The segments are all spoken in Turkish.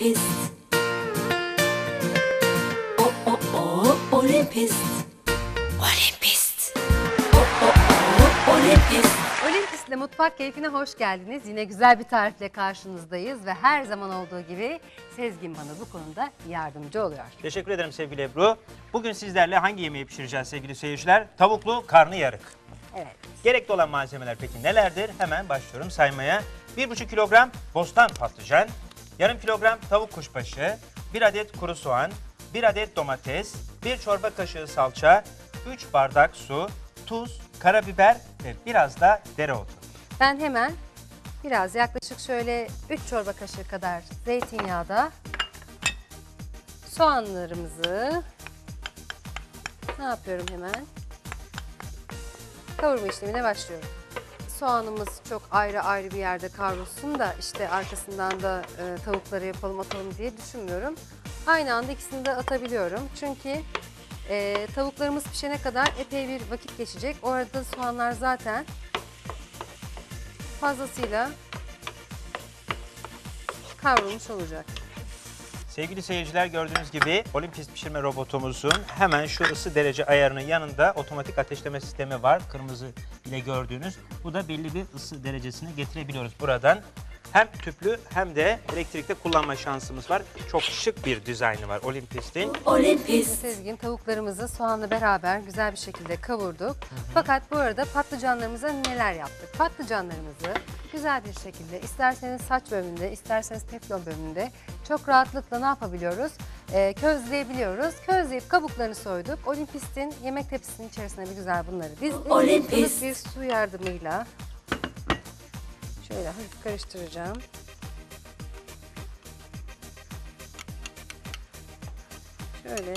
Olympist. O o o Olympist. Olympist. O o o Olympist. Olympus'le mutfak keyfine hoş geldiniz. Yine güzel bir tarifle karşınızdayız ve her zaman olduğu gibi Sezgin bana bu konuda yardımcı oluyor. Teşekkür ederim sevgili Ebru. Bugün sizlerle hangi yemeği pişireceğiz sevgili seyirciler? Tavuklu karnıyarık. Evet. Gerekli olan malzemeler peki nelerdir? Hemen başlıyorum saymaya. 1,5 kilogram bostan patlıcan, yarım kilogram tavuk kuşbaşı, 1 adet kuru soğan, 1 adet domates, 1 çorba kaşığı salça, 3 bardak su, tuz, karabiber ve biraz da dereotu. Ben hemen biraz yaklaşık şöyle 3 çorba kaşığı kadar zeytinyağda soğanlarımızı ne yapıyorum hemen? Kavurma işlemine başlıyorum. Soğanımız çok ayrı ayrı bir yerde kavrulsun da işte arkasından da e, tavukları yapalım atalım diye düşünmüyorum. Aynı anda ikisini de atabiliyorum. Çünkü e, tavuklarımız pişene kadar epey bir vakit geçecek. O arada soğanlar zaten fazlasıyla kavrulmuş olacak. Sevgili seyirciler gördüğünüz gibi Olympus pişirme robotumuzun hemen şu ısı derece ayarının yanında otomatik ateşleme sistemi var. Kırmızı ile gördüğünüz. Bu da belli bir ısı derecesine getirebiliyoruz buradan. Hem tüplü hem de elektrikte kullanma şansımız var. Çok şık bir dizaynı var Olympus'in. Olympist. Sezgin tavuklarımızı soğanla beraber güzel bir şekilde kavurduk. Fakat bu arada patlıcanlarımıza neler yaptık? Patlıcanlarımızı güzel bir şekilde isterseniz saç bölümünde, isterseniz teflon bölümünde çok rahatlıkla ne yapabiliyoruz? Ee, közleyebiliyoruz. Közleyip kabuklarını soyduk. Olympus'in yemek tepsisinin içerisine bir güzel bunları dizdik. Ilık bir su yardımıyla şöyle hafif karıştıracağım. Şöyle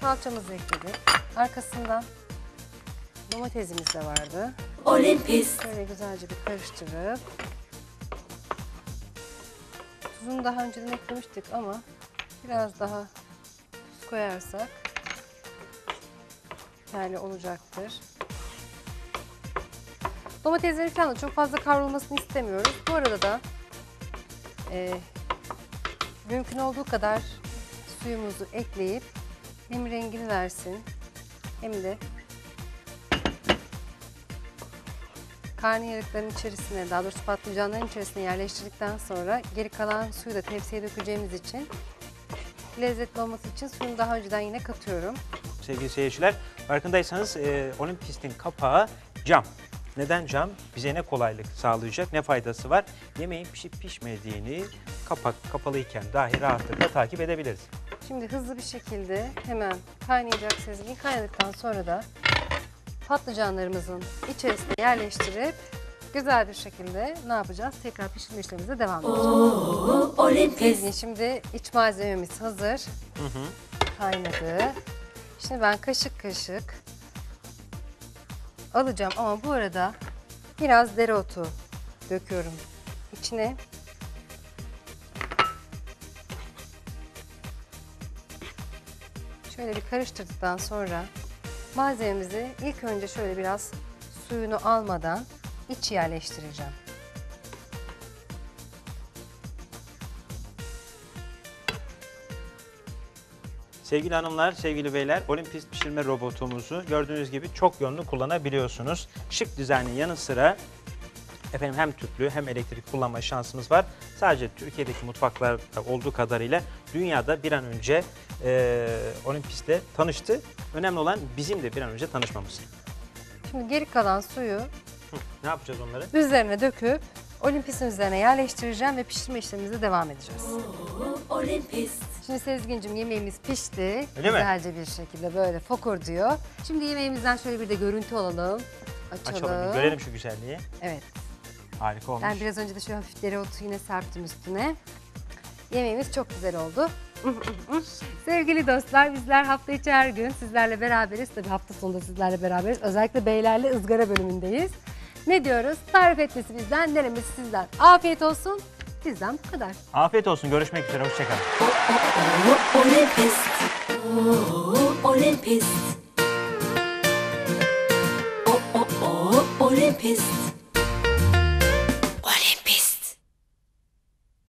salçamızı ekledik. Arkasından domatesimiz de vardı. Olympist. Şöyle güzelce bir karıştırıp tuzunu daha önceden eklemiştik ama biraz daha tuz koyarsak yani olacaktır. Domatesleri falan da çok fazla kavrulmasını istemiyoruz. Bu arada da e, mümkün olduğu kadar suyumuzu ekleyip hem rengini versin hem de karnıyarıkların içerisine, daha doğrusu patlıcanların içerisine yerleştirdikten sonra geri kalan suyu da tepsiye dökeceğimiz için lezzetli olması için suyunu daha önceden yine katıyorum. Sevgili seyirciler farkındaysanız e, Olympus'in kapağı cam. Neden cam? Bize ne kolaylık sağlayacak, ne faydası var? Yemeğin pişip pişmediğini kapak kapalıyken dahi rahatlıkla takip edebiliriz. Şimdi hızlı bir şekilde hemen kaynayacak sezgin. Kaynadıktan sonra da patlıcanlarımızın içerisine yerleştirip güzel bir şekilde ne yapacağız? Tekrar pişirme işlemimize devam edeceğiz. O Olympist. Sezgin şimdi iç malzememiz hazır. Kaynadı. Şimdi ben kaşık kaşık alacağım ama bu arada biraz dereotu döküyorum içine. Şöyle bir karıştırdıktan sonra malzememizi ilk önce şöyle biraz suyunu almadan iç yerleştireceğim. Sevgili hanımlar, sevgili beyler, Olympus pişirme robotumuzu gördüğünüz gibi çok yönlü kullanabiliyorsunuz. Şık dizaynın yanı sıra efendim hem tüplü hem elektrik kullanma şansımız var. Sadece Türkiye'deki mutfaklarda olduğu kadarıyla dünyada bir an önce e, Olympus'le tanıştı. Önemli olan bizim de bir an önce tanışmamız. Şimdi geri kalan suyu Hı, ne yapacağız onları? üzerine döküp Olympus'un üzerine yerleştireceğim ve pişirme işlemimize devam edeceğiz. Olympist. Şimdi Sezgin'cim yemeğimiz pişti. Öyle mi? Güzelce bir şekilde böyle fokur diyor. Şimdi yemeğimizden şöyle bir de görüntü alalım. Açalım. Açalım, bir görelim şu güzelliği. Evet. Harika olmuş. Ben biraz önce de şöyle hafif dereotu yine serptim üstüne. Yemeğimiz çok güzel oldu. Sevgili dostlar bizler hafta içi her gün sizlerle beraberiz. Tabii hafta sonunda sizlerle beraberiz. Özellikle beylerle ızgara bölümündeyiz. Ne diyoruz? Tarif etmesi bizden, denemesi sizden. Afiyet olsun. Bizden bu kadar. Afiyet olsun, görüşmek üzere, hoşçakalın. O Olympist. O